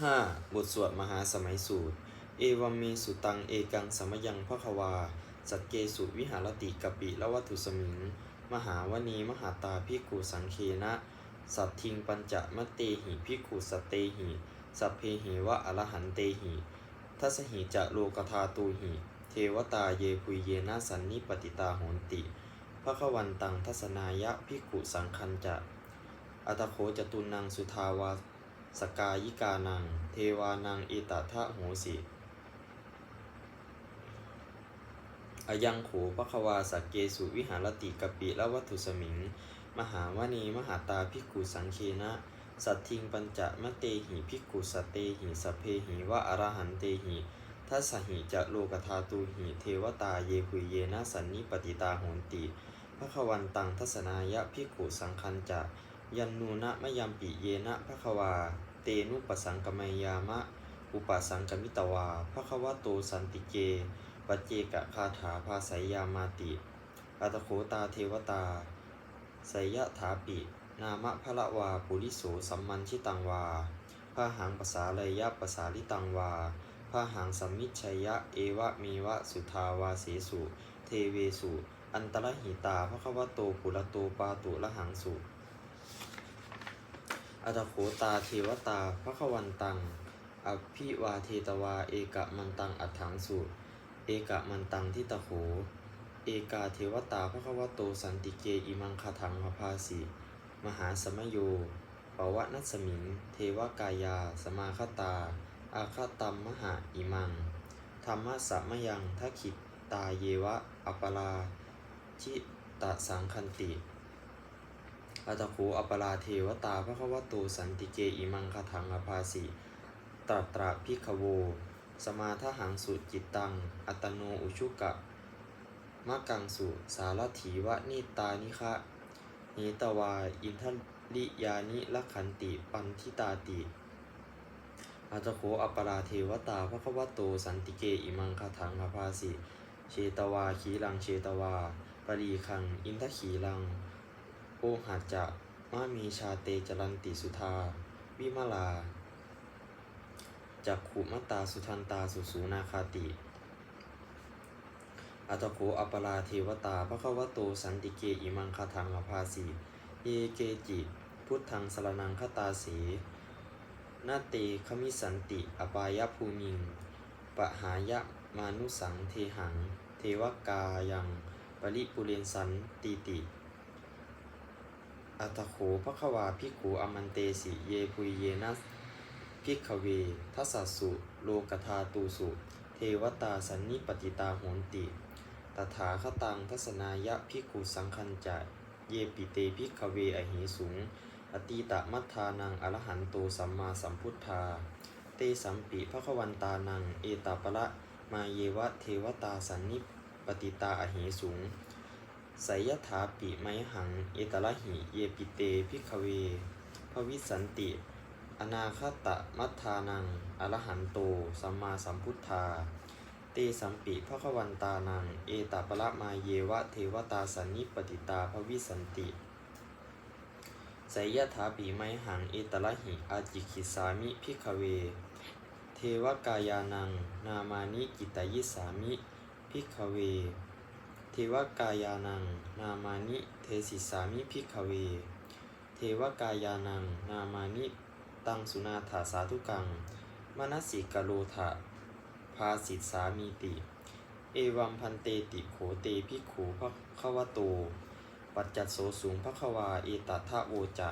5. บทสวดมหาสมัยสูตร เอวมเมสุตังเอกังสมยังพระควา สักเกสุวิหารติกปิละวัตถุสมิง มหาวณีมหาตาพิกขุสังเคนะ สัตทิงปัญจมะเตหิพิกขุสตเตหิสัพเพหิวะอรหันเตหิทัสหิจะโลกธาตูหิ เทวตาเยปุยเยนะสันนิปติตาโหนติพระขวันตังทัศนายะพิกุสังคันจะอัตโขจตุนังสุทาวา สกายิกานัง เทวานังอิตทะโหสิอายังโขปะควาสักเกสุวิหารติกปิละวัตถุสมิง มหาวณีมหาตาพิกุสังเคนะ สัตทิงปัญจมะเตหิพิกุสตเตหิสเพหิวะอรหันเตหิทัสหิจะโลกธาตูหิเทวตาเยหุยเยนะสันนิปติตาโหนติพระขวันตังทัศนายะพิกุสังคันจะ ยันนูนะมะยัมปิเยนะภะควา เตนุปสังกมัยยามะ อุปสังกมิตวาภะควะโตสันติเกปัจเจกคาถาภาสยยามาติอัตโขตาเทวตาไสยถาปิ นามะพระวาปุริโสสัมมันชิตังวาพาหังภาษาเลยยะภาษาลิตังวาพาหังสัมมิชัยยะเอวะมีวะสุทาวาเสสุ เทเวสุ อันตรหิตาภะควะโตปุระโตปาตุละหังสุ อัตโขตาเทวตาพระขวันตัง อภิวาเทตวา เอกะมันตังอัฏฐังสุเอกะมันตังทิตโข เอกาเทวตาพระควโตสันติเกอิมังคาทังมภาสีมหาสมโยปวะนัสมิง เทวกายา สมาคตา อาคาตัมมหาอิมัง ธรรมะสะมยังทัขิตาเยวะ อัปปลาชิตสังคันติ อัตโขอัปปลาเทวตาพระควโตสันติเกอิมังคทังอภาสิตรัตระพิกโว สมาทหังสุจิตตัง อัตโนอุชุกะมะกังสุสารถีวะนิตานิคะนิตวาอินทลิยานิลักขันติปันทิตาติอัตโขอัปปลาเทวตาพระควโตสันติเกอิมังคทังอภาสิเชตวาขีลังเชตวาปรีคัง อินทขีลัง โอหัจจะมามีชาเตจรันติสุธา วิมาลาจักขุมตตาสุทันตาสุสูนาคาติ อัตโขอัปปลาเทวตาพระควโตสันติเกอิมังคาทังอภาสีเยเกจิ พุทธังสรนังคตาสีนาเตขมิสันติอปายภูมิง ปะหายะมานุสังเทหัง เทวกายัง ปริปุเรนสันติติ อัตโขภควาภิขุอมันเตสิเยปุยเยนะภิกเวทัสสสุโลกธาตูสุ เทวตาสันนิปติตาโหนติ ตถาคตังทัศนายะภิขุสังคัญจะเยปิเตภิกเวอหิสุง อตีตะมัทธานังอรหันโตสัมมาสัมพุทธา เตสัมปิภควันตานัง เอตาปะละมาเยวะเทวตาสันนิปติตาอหิสุง สยถาปิไมหัง เอตละหิ เยปิเตพิกเวภวิสันติ อนาคตะมัทธานัง อรหันโต สัมมาสัมพุทธา เตสัมปิภควันตานัง เอตาปะละมาเยวะเทวตาสันนิปติตาภวิสันติไสยถาปิไมหังเอตละหิ อาจิคิสามิพิกเว เทวกายานัง นามานิกิตายิสามิพิกเว วกายานัง นามานิ เทสิสามิพิกเว เทวกายานัง นามานิ ตังสุนาถาสาธุกัง มนสิกโลทะภาสิสามีติ เอวัมพันเตติโขเตพิขูพระขวโต ปัจจัตโสสูงพระควาเอตทะโวจะ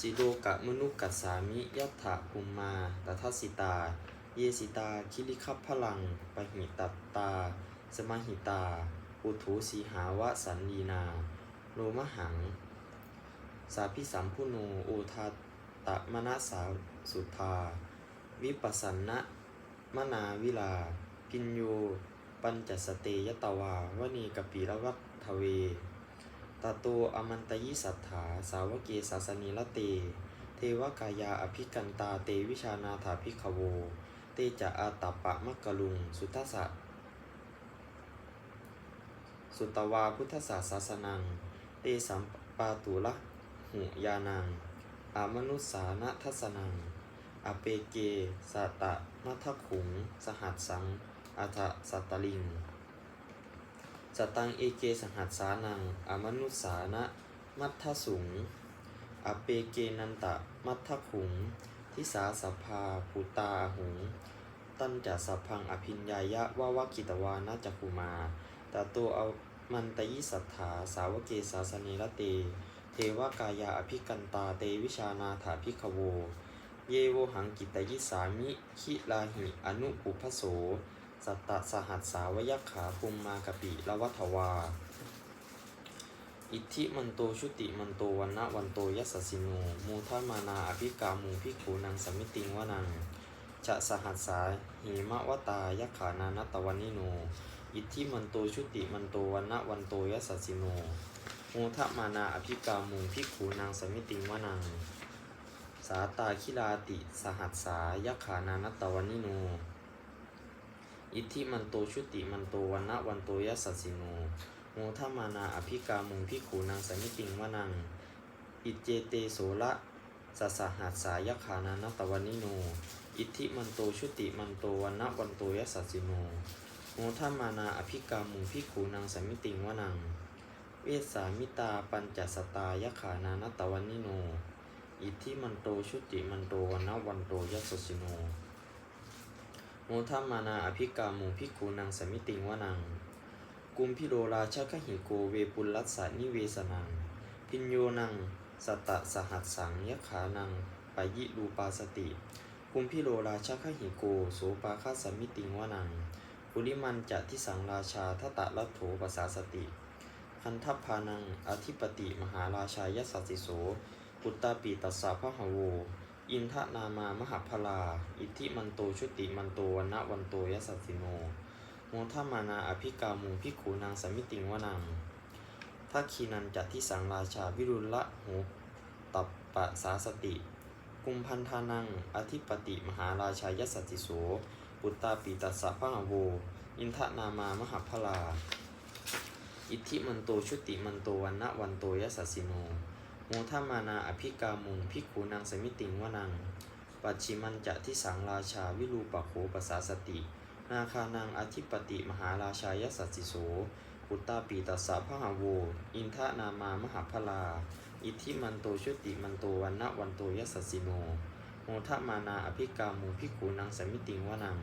สิโลกะมนุกัสสามิยัตถะภูมมาตทัสสิตา เยสิตา คิริคัพพลังปหิตัตตา สมหิตา อุทุสีหาวะสันลีนา โลมหัง สาพิสัมพุโนโอทาตะมณสาสุธา วิปัสสนะมนาวิลา พินโย ปัญจสเตยตวาวณีกปีรวัตทเวตาโตอมันตยิสัทธา สาวเกสาสนิละเต เทวกายาอภิกันตาเตวิชานาถาภิขโว เตจะอาตาปะมักกะลุง สุทัสสะ สุตวาพุทธศาสสนังเตสัมปาตุละหุยานัง อามนุสานะทัสนัง อเปเกสตะมัทขุง สหัสสังอัฏสัตตลิง สตังเอเกสหัสสานัง อมนุสานะมัททสุง อเปเกนันตะมัททขุง ทิสาสัพพาภูตาหุง ตันจะสัพพังอภิญญายะวาวกิตวานาจักขุมา ตาโตเอามันตยิสัทธาสาวเกสาสเนระเต เทวกายาอภิกันตาเตวิชานาถาพิขโว เยโวหังกิตยิสามิคิลาหิอนุปุพโส สัตตสหัสสาวยขาภูมมากปิละวัฏวา อิทธิมันโตชุติมันโตวันนะวันโตยัสสิโนมูทามานาอภิกามูพิขูนังสมิติงวนังจะสหัสสาหิมะวตายขานานตวันนิโน อิทธิมันโตชุติมันโตวันนะวันโตยัสสสิโนมูทะมานาอภิกามุงพิกขูนางสมิติงวนัง สาตาคิลาติสหัสสายขานานตวันนิโน อิทธิมันโตชุติมันโตวันนะวันโตยัสสสิโนโมทะมานาอภิกามุงพิกขูนางสมิติงวนัง อิจเจเตโสละสสหัสสายขานานตวันนิโน อิทธิมันโตชุติมันโตวันนะวันโตยัสสสิโน โมทัมมานาอภิกามุงพิขูนางสมิติงวนัง เวสามิตาปัญจสตายขานานตะวันนิโน อิทธิมันโตชุติมันโตวันนวันโตยัสสิโน โมทัมมานาอภิกามุงพิขูนางสมิติงวนัง กุมพิโรราชคหิโกเวปุลลัสสานิเวสนัง พิญโยนังสตะสหัสสังยขานังปยิรูปาสติกุมพิโรราชคหิโกโสปาคาสมิติงวนัง ปุริมันจะทิสังราชาทตะรัตโถปสาสติ คันทัพพานังอธิปติมหาราชายสัสสิโสปุตตาปีตัสสะพะหะโว อินทนามามหาพลา อิทธิมันโตชุติมันโตวันะวันโตยสัสสิโนโมทัมานาอภิกามุพิขูนางสมิติงวนังทักคีนันจัตทิสังราชาวิรุละโหตัปปะสาสติ กุมพันธานังอธิปติมหาราชายสัสสิโส ปุตตาปีตัสสะพะหะโว อินทนามามหาพลา อิทธิมันโตชุติมันโตวันนะวันโตยสัสสิโนโมทัมานาอภิกามุงพิกขูนางสมิติงวนัง ปัจฉิมันจะทิสังราชาวิรูปโขปัสสาสติ นาคานังอธิปติมหาราชายสัสสิโสปุตตาปีตัสสะพะหะโว อินทนามามหาพลา อิทธิมันโตชุติมันโตวันนะวันโตยสัสสิโน โมทะมานาอภิกามุพิกขูนางสมิติงวนัง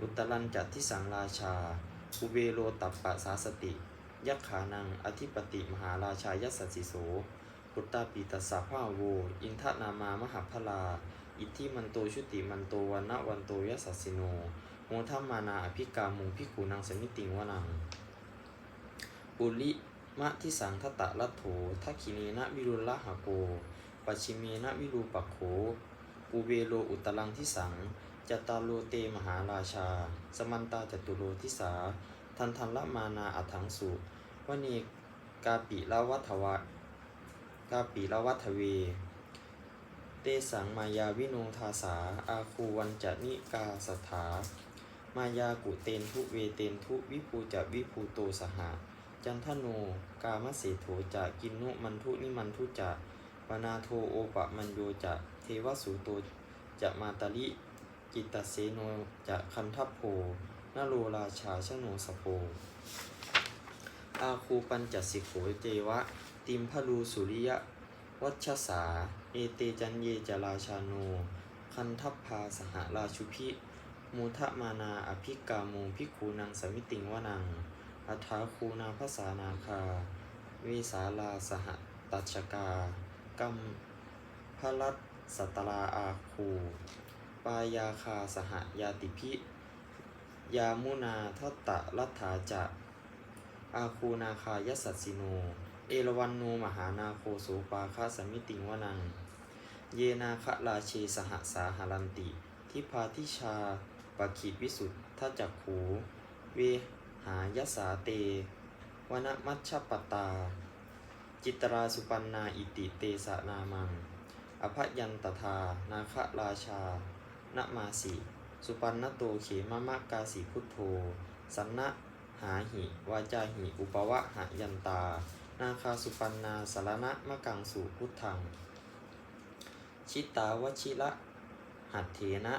อุตรันจัตทิสังราชา อุเบโลตัปปะสาสติ ยักขานัง อธิปติมหาราชายัสสิโสปุตตาปีตัสสะพะหะโว อินทนามามหาพลา อิทธิมันโตชุติมันโตวันนะวันโตยัสสิโนโมทัมมานาอภิกามุงพิกขูนางสมิติงวนัง ปุริมะทิสังทตะรัตโถทักขินีนะวิรุลละหะโกปัจฉิเมนะวิรูปักโข ปูเวโลอุตรังทิสังจตตาโลเตมหาราชา สมันตาจตุโลทิสา ทันทันละมานาอัถังสุวเนกาปิละวัฏวะกาปิละวัฏเว เตสังมายาวิโนทาสา อาคูวันจะนิกาสถา มายากุเตนทุเวเตนทุวิภูจะวิภูโตสหจันทโน กามเสโถจะกินนุมันทุนิมันทุจะปนาโทโอปะมันโยจะ เทวสุโตจะมาตาลิกิตตเสโนจะคันทัพโพนโรราชาชโนสโพอาคูปัญจสิโขเจวะ ติมพลูสุริยะวัชสา เอเตจันเยจราชาโน คันทัพพาสหราชุพิมูทะมานาอภิกาโมพิกขูนางสมิติงวนังอัฐาคูนาภาษานาคาวิสาลาสหตัชกา กัมพลัต สัตราอาคูปายาคาสหยาติพิยามุนาทัตตะรัฐาจะอาคูนาคายสัสสิโน เอรวันโนมหานาโคโสปาคาสมิติงวนัง เยนาคราเชสหสาหารันติ ทิพาทิชาปะขีวิสุทธจักขูเวหายสาเตวนมัชปตา จิตราสุปันนาอิติเตสะนามัง อภยันตทานาคราชานมาสิสุปันนโตเขมะมะกาสีพุทโธ สันนะหาหิ วาจาหิ อุปวะหะยันตา นาคาสุปันนาสารณะมะกังสุพุทธัง ชิตาวชิระหัตเถนะ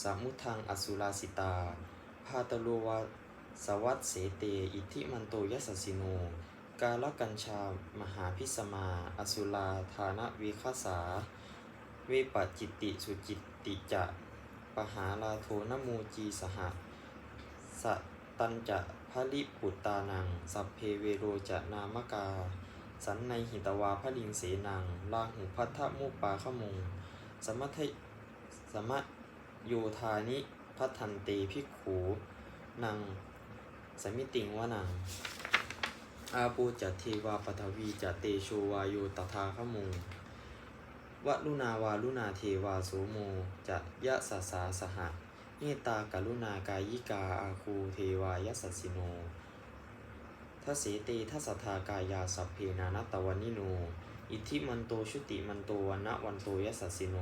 สามุทังอสุราสิตา พาตโลวาสวัสเสเต อิทิมันโตยสสสิโน กาลกัญชามหาพิสมา อสุราธานวิคาสา วปจิตติสุจิตติจะปหาลาโทนโมูจีสหะสะตันจะพระลิปุตตานัง สัพเพเวโรจะนามกา สันในหิตวาพระลิงเสนังลาหุพัทธมุปาขมง สมัทสมะโยธานิพัทันเตพิกขูนังสมิติงวนัง อาปูจัตเทวาปทวีจัตเตโชวาโยตถาขมุง วะลุนาวาลุนาเทวาโสโมจะยะสาสาสหะเมตตากรุณากายิกาอาคูเทวายสัสสิโนทัสเสเตทัสทากายาสัพเพนานตวันิโน อิทิมันโตชุติมันโตวันนะวันโตยสัสสิโน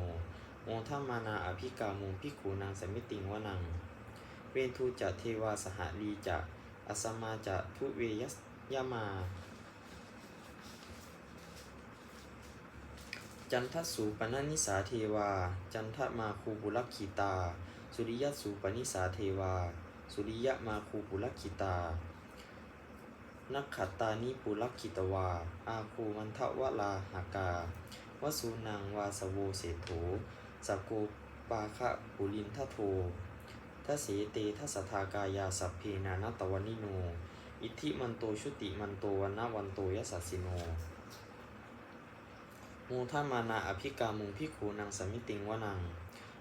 โมทัมมานาอภิกามุงพิขูนางสมิติงวนัง เวนทูจะเทวาสหลีจะอสมมาจะทุเวยสยามา จันทสูปนนิสาเทวา จันทมาคูบุลักขิตา สุริยสูปนิสาเทวา สุริยมาคูบุลักขิตา นักขัตตานิปุลักขิตวา อาคูมันทวลาหากาวสูนังวาสโวเศโถสกโกปาคะปุลินทโททเสเตทัสทากายาสัพเพนานตวนิโน อิทธิมันโตชุติมันโตวันนะวันโตยสัสสิโน มูทัมานาอภิกามุงพิขูนางสมิติงวนัง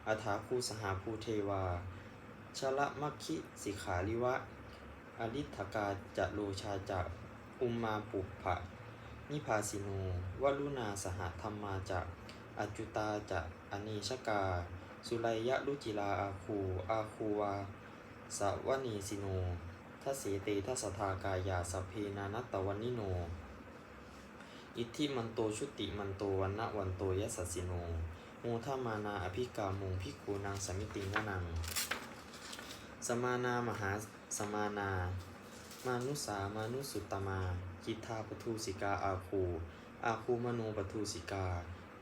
อาถาคูสหาภูเทวา ชละมัคคิสิขาลิวะ อริทกาจะโลชาจะอุมมาปุพะนิพาสิโนวลุนาสหธรรมาจะอจุตาจะอเนชกา สุไลยะลุจิลาอาคู อาคูวาสวนีสิโนทัสเสเตทัสทากายาสพเพนานัตตวันนิโน อิทธิมันโตชุติมันโตวันนะวันโตยสัสสิโนโมทามานาอภิกามุงพิคูนางสมิติงวนัง สมานามหาสมานา มานุสามานุสุตตมากิทาปทุสิกาอาคู อาคูมโนปทุสิกา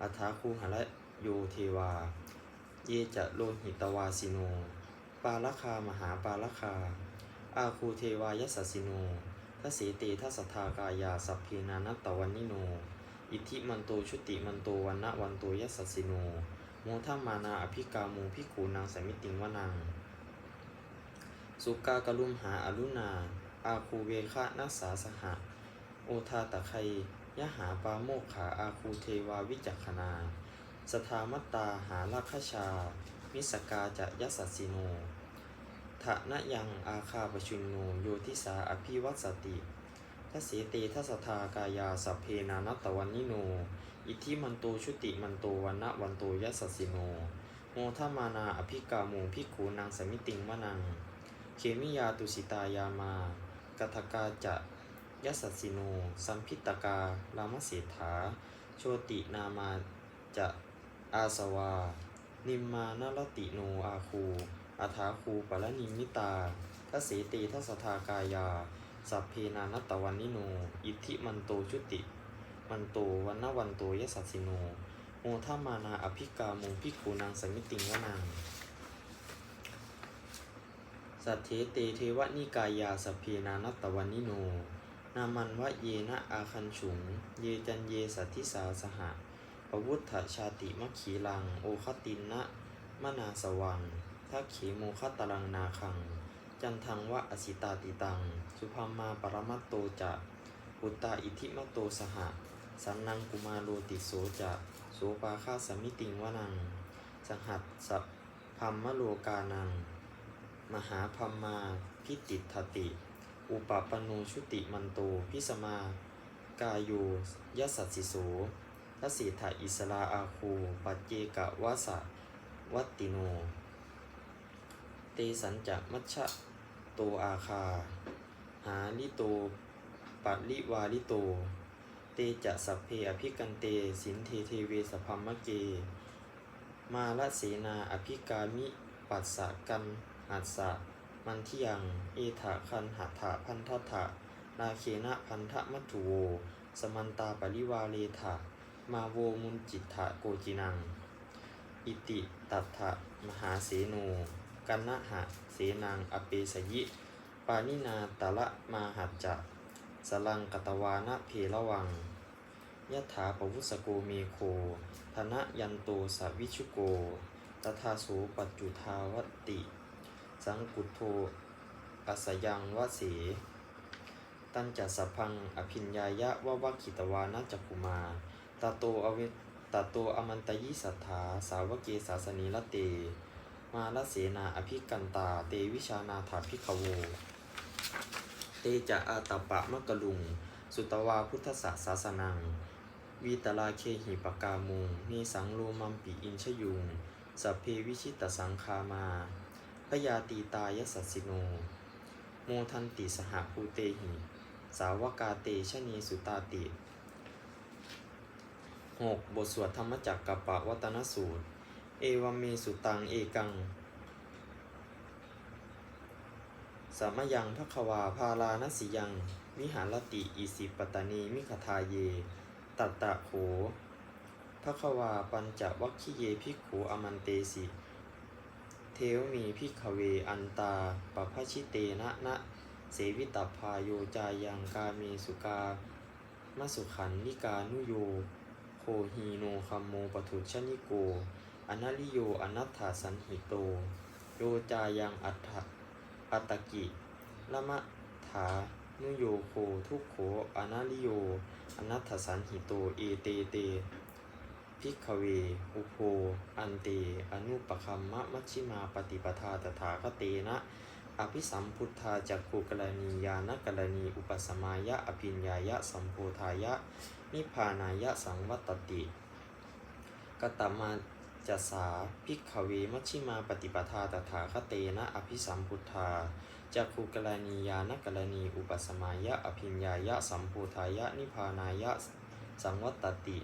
อัฐาคูหละโยเทวา เยจะโลหิตวาสิโน ปาลคามหาปาลคา อาคูเทวายสัสสิโน ทัสเสเตทัสสทากายาสัพเพนานัตตวันนิโน อิทธิมันโตชุติมันโตวันนะวันโตยสัสสิโนโมทัมมานาอภิกามูพิขูนางสมิติงวนัง สุกากลุมหาอรุณา อาคูเวคะนัสสาสหะ โอทาตะไคยะหาปาโมกขาอาคูเทวาวิจักขณาสทามัตตาหาลัคชามิสกาจะยสัสสิโน ทะนะยังอาคาปชุนโนโยทิสาอภิวัตสติทัเสเตทัสทากายาสัพเพนานัตตวันนิโน อิทิมันโตชุติมันโตวันนะวันโตยัสสสิโน โมทามานาอภิกาโมภิกขูนางสมิติงมะนัง เคมิยาตุสิตายามากัทกาจะยัสสสิโน สัมพิตกา รามเสถา โชตินามาจะอาสวา นิมมานรติโนอาคู อาถาคูปะละนิมิตาทัสเสเตทัสทากายา สัพเพนานัตวันนิโน อิทธิมันโตชุติ มันโตวันนวันโตยสัสสิโนโมทัมานาอภิกาโมภิกูนางสมิติงวนังสัทเทเตเทวนิกายาสัพเพนานัตวันนิโน นามันวะเยนะอาคันฉุง เยจันเยสัทธิสาสหะปวุฒชชาติมัคขีลัง โอคตินนะมนาสวัง ทักขีโมคตรังนาคัง จันทังวะอสิตาติตัง สุพัมาปรมัตโตจะปุตตาอิทิมโตสหะ สันนังกุมาโลติโสจะโสปาคาสมิติงวะนังสหัสสัพพัมมโลกานัง มหาพัมมาพิติทติ อุปปโนชุติมันโตพิสมากาโยยสัสสิโสทัสสิทาอิสลาอาคู ปัจเจกวาสะวัตติโน เตสันจะมัชชะโตอาคา หาลิโตปัลิวาลิโต เตจะสัพเพอภิกันเต สินเทเทเวสพัมมะเก มาลเสนาอภิกามิปัสสะกันหัสสะมันทิยังเอถะคันหัตถะพันทถะนาเคนะพันธมัตถุโว สมันตาปริวาเลถะมาโวมุนจิตถะโกจินัง อิติตัทะมหาเสโน กันนะหะเสนางอเปสยิ ปานินาตะละมาหัจจะ สลังกตวานะเพละวังยะถาปวุสโกเมโคธนะยันโตสวิชุโก ตถาโสปัจจุทาวติ สังกุทโธอัสยังวะเสตัญจัสพพังอภิญญายะวะวะขิตวานะจักกุมา ตาโตอเวตาโตอมันตยิสัทธา สาวเกสาสนีละเต มาลเสนาอภิกันตา เตวิชานาถาภิกขโว เตจะอาตปะมะกะลุง สุตวาพุทธสสาสนัง วีตลาเคหิปกามุงมีสังโลมัมปิอินชยุง สัพเพวิชิตสังคามาพยาตีตายสัสสิโน โมทันติสหภูเตหิ สาวกาเตชนีสุตาติ 6. บทสวดธรรมจักกับปะวัตนสูตร เอวเมสุตังเอกัง สามยังพระควาพาลานสิยังวิหารติอิสิปตานีมิขทาเย ตัตตะโขพระควาปัญจวัคคิเยภิกขุอมันเตสิ เทวมีพิกขเวอันตาปภชิเตนะนะเสวิตาพาโยจายังกาเมสุกามาสุขันนิกานุโย โคฮีโนคัมโมปทุชนิโก อนาลิโยอนัตถาสันหิโตโยจายังอัตถะอัตกิละมะถานุโยโคทุกโขอนาลิโยอนัตถสันหิโตเอเตเตพิกเว อุโพอันเต อนุปคัมมะมัชิมาปฏิปทาตถาคเตนะ อภิสัมพุทธาจักขุกรณียานกรณี อุปสมายะ อภิญญายะ สัมโพธายะ นิพพานายะ สังวัตติกตมา จะสาพิกขเวมัชชิมาปฏิปทาตถาคเตนะอภิสัมพุทธาจักขุกรณียานกรณี อุปสมายะอภิญญายะสัมโพธายะนิพพานายะสังวัตติ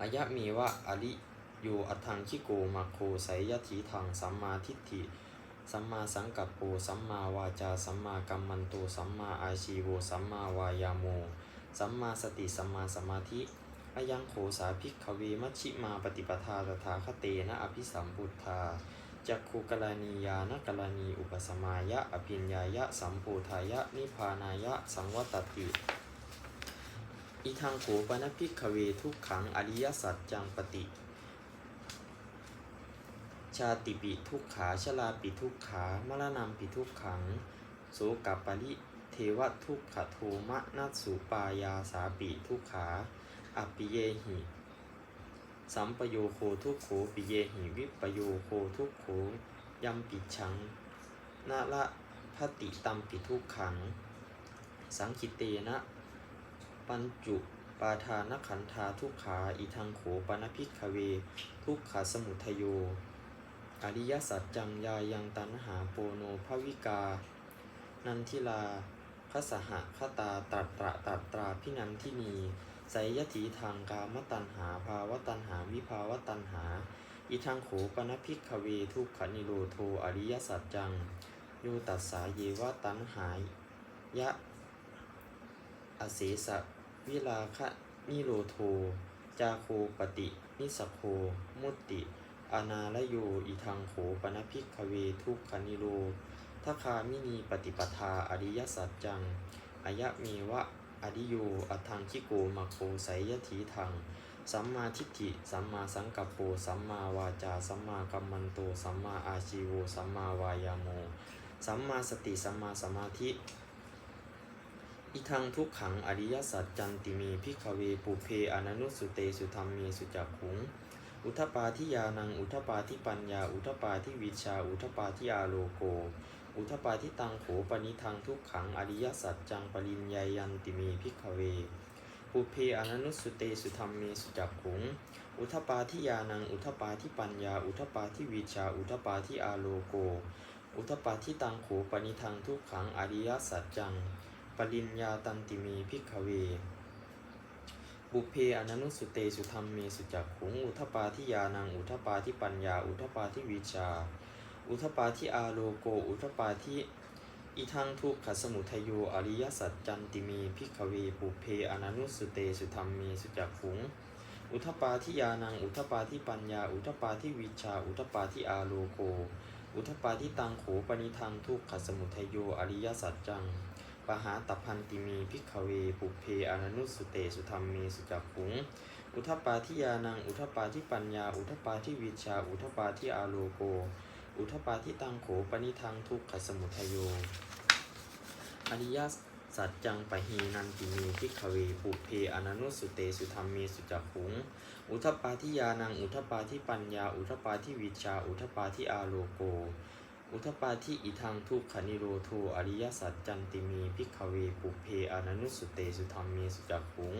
อายะมีวะอริโยอัทังคิโกมาโคไสยถีทังสัมมาทิฏฐิ สัมมาสังกัปโปสัมมาวาจาสัมมากัมมันโตสัมมาอาชีโวสัมมาวายาโม สัมมาสติสัมมาสมาธิ อายังโขสาภิกขเวมัชิมาปฏิปทาตถาคเตนะอภิสัมพุทธาจักขุกรณียานกรณีอุปสมายะ อภิญญายะ สัมโพธายะ นิพพานายะ สังวัตติอีทางโขปนพิกขเวทุกขังอริยสัจจังปฏิ ชาติปิทุกขาชลาปิทุกขามรณะปิทุกขัง โสกัปปริเทวทุกขโทมะนัสสุปายาสาปิทุกขา อปิเยหิสัมปโยโคทุกโขปิเยหิวิปโยโคทุกโขยัมปิชังนาละพติตัมปิทุกขัง สังคิเตนะ ปัญจุปาทานขันธาทุกขาอีทังโขปนพิกเว ทุกขาสมุทโย อริยสัจจังยายังตันหาโปโนภวิกา นันทิลาคสหะคตาตรัตระตัตราพินันทินี ไสยถีทางกามตันหาภาวตันหาวิภาวตันหาอีทางโขปนพิกขเวทุกขนิโรโทอริยสัจจังโยตัสสาเยวะตันหายยะอเสสะวิลาคะนิโรโท จาโคปฏินิสโคมุตติอนาลโยอีทังโขปนพิกขเวทุกขนิโรทคามินีปฏิปทาอริยสัจจังอายะเมวะ อริโยอัทังคิโกมาโคไสยถีทัง สัมมาทิฏฐิ สัมมาสังกัปโป สัมมาวาจา สัมมากัมมันโต สัมมาอาชีโว สัมมาวายาโม สัมมาสติ สัมมาสมาธิอิทังทุกขังอริยสัจจันติเมพิกขเวปุเพอนันุสุเตสุธรรมเมสุจักขุง อุทปาทิยานัง อุทปาทิปัญญา อุทปาทิวิชา อุทปาทิอาโลโก อุทปาทิตังโขปนิทังทุกขังอริยสัจจังปริญญายันติเมพิกเวปุเพอนันุสุเตสุธรรมเมสุจักขุง อุทปาทิยานัง อุทปาทิปัญญา อุทปาทิวิชา อุทปาทิอาโลโก อุทปาทิตังโขปนิทังทุกขังอริยสัจจังปริญญาตันติเมพิกเวบุพเพอนันุสุเตสุธรรมเมสุจักขุง อุทปาทิยานัง อุทปาทิปัญญา อุทปาทิวิชา อุทปาทิอาโลโก อุทปาทิอีทังทุกขสมุทโยอริยสัจจันติเมพิกขเวบุเพอนันุสุเตสุธรรมเมสุจักขุง อุทปาทิยานัง อุทปาทิปัญญา อุทปาทิวิชา อุทปาทิอาโลโก อุทปาทิตังโขปนิทังทุกขสมุทัยโยอริยสัจจังปหาตพันติมีพิกเวปุเพอนันุสุเตสุธรรมเมสุจักขุง อุทปาทิยานัง อุทปาทิปัญญา อุทปาทิวิชา อุทปาทิอาโลโก อุทปาทิตังโขปนิทังทุกขสมุทัยโย อริยสัจจังปะหีนันติเมพิกขเวปุเพอนันุสสุเตสุธรรมเมสุจักขุง อุทปาทิยานังอุทปาทิปัญญา อุทปาทิวิชา อุทปาทิอาโลโก อุทปาทิอิทังทุกขนิโรโทอริยสัจจันติเมพิกเวปุเพอนันุสุเตสุธรรมเมสุจักขุง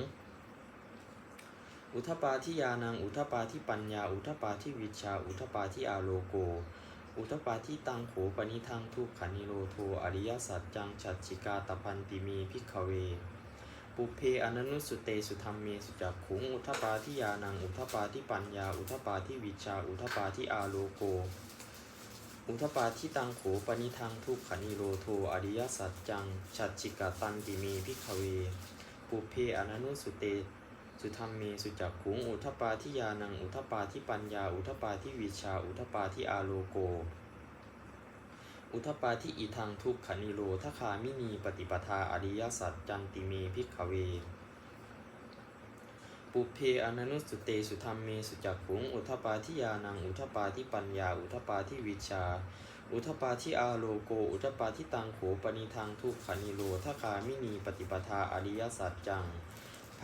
อุทปาทิยานัง อุทปาทิปัญญา อุทปาทิวิชา อุทปาทิอาโลโก อุทปาทิตังโขปนิทังทุกขนิโรโทอริยสัจจังชัดชิกาตพันติมีพิกเว ปุเพอนันุสุเตสุธรรมเมสุจักขุงอุทปาทิยานังอุทปาทิปัญญา อุทปาทิวิชา อุทปาทิอาโลโก อุทปาทิตังโขปนิทังทุกขนิโรโทอริยสัจจังชัดชิกาตันติมีพิกเว ปุเพอนันุสุเต สุธรรมเมสุจักขุง อุทปาทิยานัง อุทปาทิปัญญา อุทปาทิวิชา อุทปาทิอาโลโก อุทปาทิอิทังทุกขนิโรทคามินีปฏิปทาอริยสัจจันติเมพิกขเว ปุเพอนันุสุเตสุธรรมเมสุจักขุง อุทปาทิยานัง อุทปาทิปัญญา อุทปาทิวิชา อุทปาทิอาโลโก อุทปาทิตังโขปนิทังทุกขนิโรทคามินีปฏิปทาอริยสัจจัง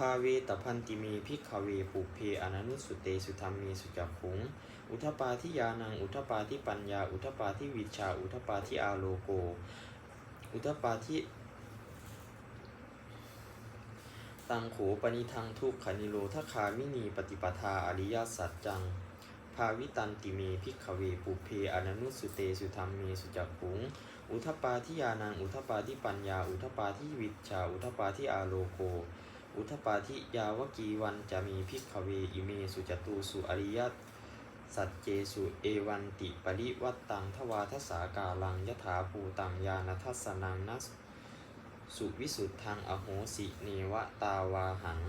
าเวตพันติเมพิกขเวปุเพอนันุสุเตสุธรรมเมสุจักขุง อุทปาทิยานัง อุทปาทิปัญญา อุทปาทิวิชา อุทปาทิอาโลโก อุทปาทิตังโขปนิทังทุกขนิโรทคามินีปฏิปทาอริยสัจจัง ภาวิตันติเมพิกขเวปุเพอนันุสุเตสุธรรมเมสุจักขุง อุทปาทิยานัง อุทปาทิปัญญา อุทปาทิวิชชาอุทปาทิอาโลโก อุทปาทิยาวกีวันจะมีพิกขเวอิเมสุจตุสุอริยสัจเจสุเอวันติปริวัตตังทวาทสากาลังยถาภูตังยานัทัสนังนัสสุวิสุทธังอโหสิเนวตาวาหัง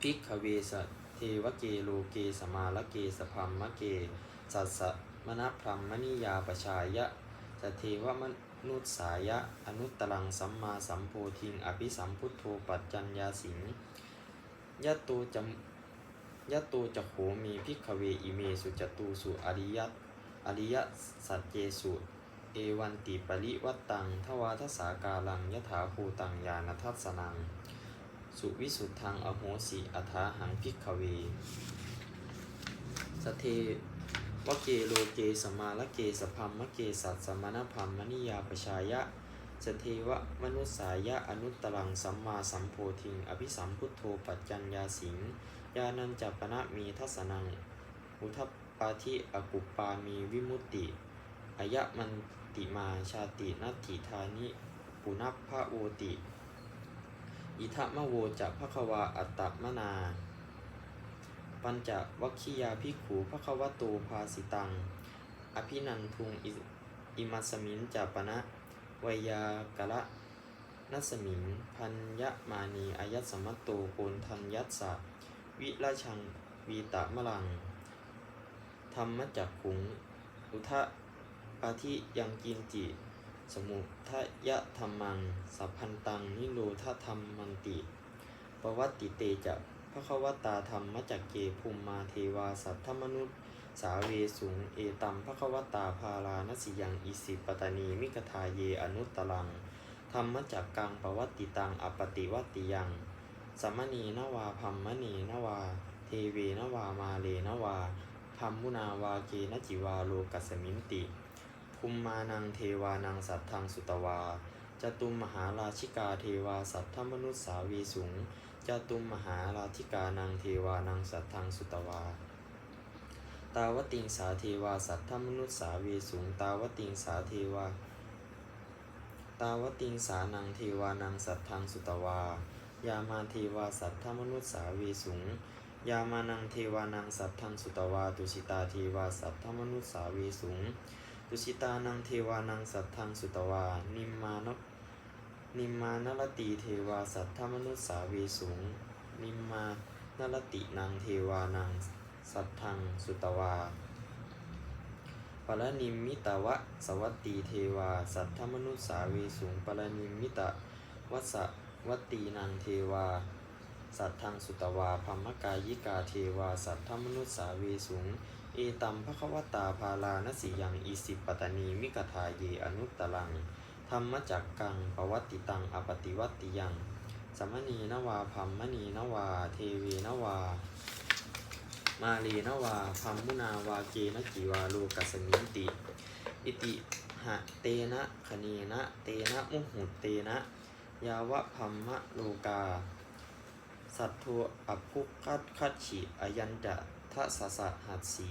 พิกขเวสเทวเกโลเกสมาลเกสพัมมะเกสัสสะมณพรมมณียาปชายะสเทวม นุสายะ อนุตตรังสัมมาสัมโพธิง อภิสัมพุทโธปัจจัญญาสิงยะโตจำยะโตจะโหมีพิกเวอิเมสุจตูสุอริยตอริยสัจเจสุเอวันติปริวัตตัง ทวาทสากาลังยถาภูตังยานทัสสนัง สุวิสุทธังอโหสิอัฐาหังพิกเวสเท วเกโลเกสมาละเกสพัมมะเกสัตสมณพัมมณิยาปชายะสเทวมนุสายะอนุตตรังสัมมาสัมโพธิง อภิสัมพุทโธปัจจัญญาสิงญาณัญจปปนะมีทัสสนัง อุทปปาทิอกุปปามีวิมุตติอายะมันติมาชาตินัตถิธานิปุนัพพะโวติ อิทะมะโวจะภควาอัตตมนา ปัญจวัคคียาภิขูภควโตภาสิตัง อภินันทุงอิมัสมินจาปนะวยากะละนัสมิงพันยะมานีอายัสมัตโตโกนทันยัสสะวิราชังวีตะมะลัง ธรรมจักขุง อุทะปาทิยังกินจิ สมุทยะธรรมัง สัพพันตัง นิโรธธรรมมันติ ปวัตติเตจะ พระควตาธรรมมจักเกภูมิมาเทวาสัทธมนุษย์สาเวสุงเอตัมพระควตาภาลานสิยังอิสิปตานีมิกทาเยอนุตตรังธรรมจักกังปวัตติตังอปติวัตติยังสัมณีนวาพัมมณีนวา เทเวนวามาเลนวาพัมมุนาวาเกนจิวาโลกัสมินติภูมิมานังเทวานังสัตทังสุตวาจตุมมหาราชิกาเทวาสัทธมนุษสาวีสุง จตุมมหาราธิกานังเทวานังสัตทังสุตวา ตาวติงสาเทวาสัทธมนุษสาวีสุงตาวติงสาเทวา ตาวติงสานังเทวานังสัตทังสุตวา ยามาเทวาสัทธมนุษสาวีสุงยามานังเทวานังสัทธังสุตวาตุชิตาเทวาสัทธมนุษสาวีสุงตุชิตานังเทวานังสัทธังสุตวา นิมมาน นิมมานรตีเทวาสัทธมนุษสาวีสุงนิมมานรตินางเทวานังสัทธังสุตวาปรนิมมิตวะสวัตตีเทวา สัทธมนุสสาเวสุงปรนิมมิตวัสสวัตตีนางเทวา สัทธังสุตวาพัมมกายิกาเทวา สัทธมนุสสาเวสุงเอตัมภควตาภาลานสิยังอิสิปตนีมิกทาเยอนุตตรัง ธรรมจักกังปวัตติตังอปติวัตติยังสมณีนวาพัมมณีนวา เทเวนวา มาลีนวาพัมมุนาวาเกนกิวาโลกัสมิติ อิติหะเตนะคณีนะเตนะมุหุเตนะ ยาวะพัมมะโลกา สัตโทอภุคัตคัตฉิอยันจะทะสสะหัดสี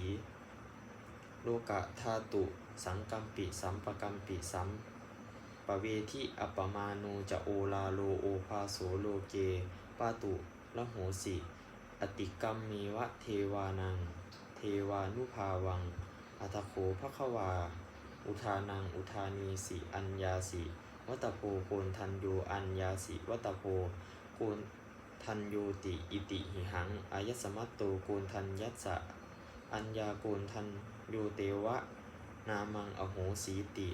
โลกะธาตุ สังกัมปิสัมปกัมปิสัม ปเวทิอัปมาโนจะโอลาโลโอภาโสโลเกปาตุละโหสิ อติกรรมมีวะเทวานัง เทวานุภาวัง อัตโขภควา อุทานังอุทานีสิอัญญาสิ วัตโพโกนทันโยอัญญาสิวัตโพโกนทันโยติอิติหิหังอายสมัตโตโกนทันยัสสะอัญญาโกนทันโยเตวะ นามังอโหสีติ